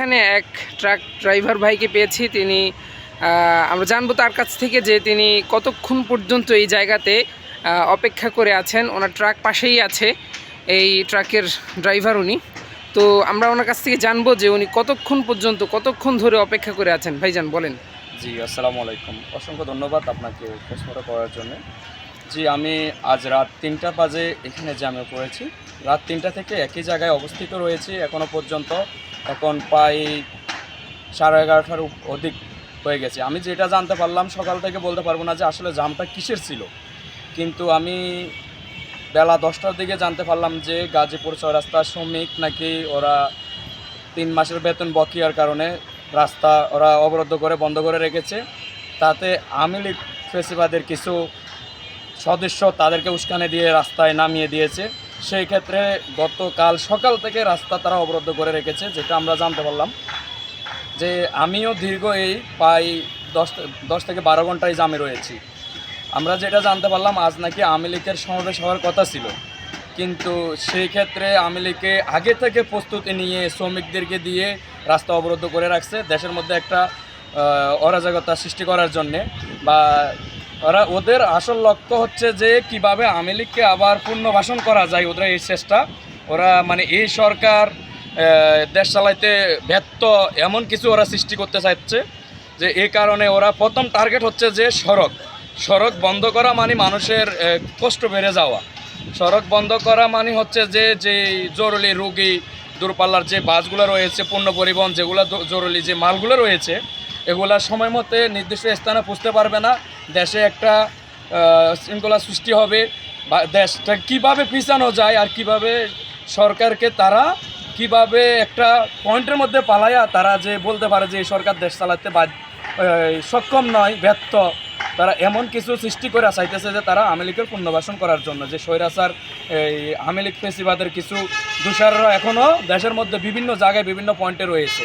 এখানে এক truck driver ভাইকে পেয়েছি। তিনি আমরা জানব তার কাছ থেকে যে তিনি কতক্ষণ পর্যন্ত এই জায়গাতে অপেক্ষা করে আছেন। ওনার ট্রাক পাশেই আছে এই ট্রাকের ড্রাইভার উনি। তো আমরা ওনার কাছ থেকে জানব যে উনি কতক্ষণ পর্যন্ত, কতক্ষণ ধরে অপেক্ষা করে আছেন। ভাইজান, বলেন। জি, আসসালামু আলাইকুম। অসংখ্য ধন্যবাদ আপনাকে প্রশ্নটা করার জন্য। জি, আমি আজ রাত তিনটা বাজে এখানে জ্যামে পড়েছি, রাত তিনটা থেকে একই জায়গায় অবস্থিত রয়েছি এখনও পর্যন্ত। এখন প্রায় সাড়ে এগারোটার অধিক হয়ে গেছে। আমি যেটা জানতে পারলাম, সকাল থেকে বলতে পারব না যে আসলে জামটা কিসের ছিল। কিন্তু আমি বেলা দশটার দিকে জানতে পারলাম যে গাজীপুর চৌরাস্তা শ্রমিক নাকি ওরা তিন মাসের বেতন বকেয়ার কারণে রাস্তা ওরা অবরুদ্ধ করে বন্ধ করে রেখেছে। তাতে আওয়ামী লীগ ফেসিবাদের কিছু সদস্য তাদেরকে উস্কানি দিয়ে রাস্তায় নামিয়ে দিয়েছে। সেই ক্ষেত্রে গতকাল সকাল থেকে রাস্তা তারা অবরুদ্ধ করে রেখেছে, যেটা আমরা জানতে পারলাম। যে আমিও দীর্ঘ এই প্রায় দশ দশ থেকে বারো ঘন্টায় জামে রয়েছি। আমরা যেটা জানতে পারলাম, আজ নাকি আওয়ামী লীগের সমাবেশ হওয়ার কথা ছিল। কিন্তু সেই ক্ষেত্রে আওয়ামী লীগকে আগে থেকে প্রস্তুতি নিয়ে শ্রমিকদেরকে দিয়ে রাস্তা অবরুদ্ধ করে রাখছে, দেশের মধ্যে একটা অরাজকতা সৃষ্টি করার জন্যে বা ওরা ওদের আসল লক্ষ্য হচ্ছে যে কীভাবে আওয়ামী লীগকে আবার পুনর্বাসন করা যায় ওদের এই চেষ্টা। ওরা মানে এই সরকার দেশ চালাইতে ব্যর্থ এমন কিছু ওরা সৃষ্টি করতে চাইছে যে এই কারণে ওরা প্রথম টার্গেট হচ্ছে যে সড়ক সড়ক বন্ধ করা মানে মানুষের কষ্ট বেড়ে যাওয়া। সড়ক বন্ধ করা মানে হচ্ছে যে যে জরুরি রুগী, দূরপাল্লার যে বাসগুলো রয়েছে পণ্য পরিবহন যেগুলো জরুরি যে মালগুলো রয়েছে এগুলা সময় মতে নির্দিষ্ট স্থানে পুষতে পারবে না। দেশে একটা শৃঙ্খলা সৃষ্টি হবে। বা দেশটা কীভাবে পিছানো যায় আর কীভাবে সরকারকে তারা কীভাবে একটা পয়েন্টের মধ্যে পালাইয়া তারা যে বলতে পারে যে সরকার দেশ চালাতে আহ, সক্ষম নয় ব্যর্থ। তারা এমন কিছু সৃষ্টি করে চাইতেছে যে তারা আওয়ামী লীগের পুনর্বাসন করার জন্য। যে স্বৈরাচার এই আওয়ামী লীগ ফেসিবাদের কিছু দোষাররা এখনও দেশের মধ্যে বিভিন্ন জায়গায় বিভিন্ন পয়েন্টে রয়েছে।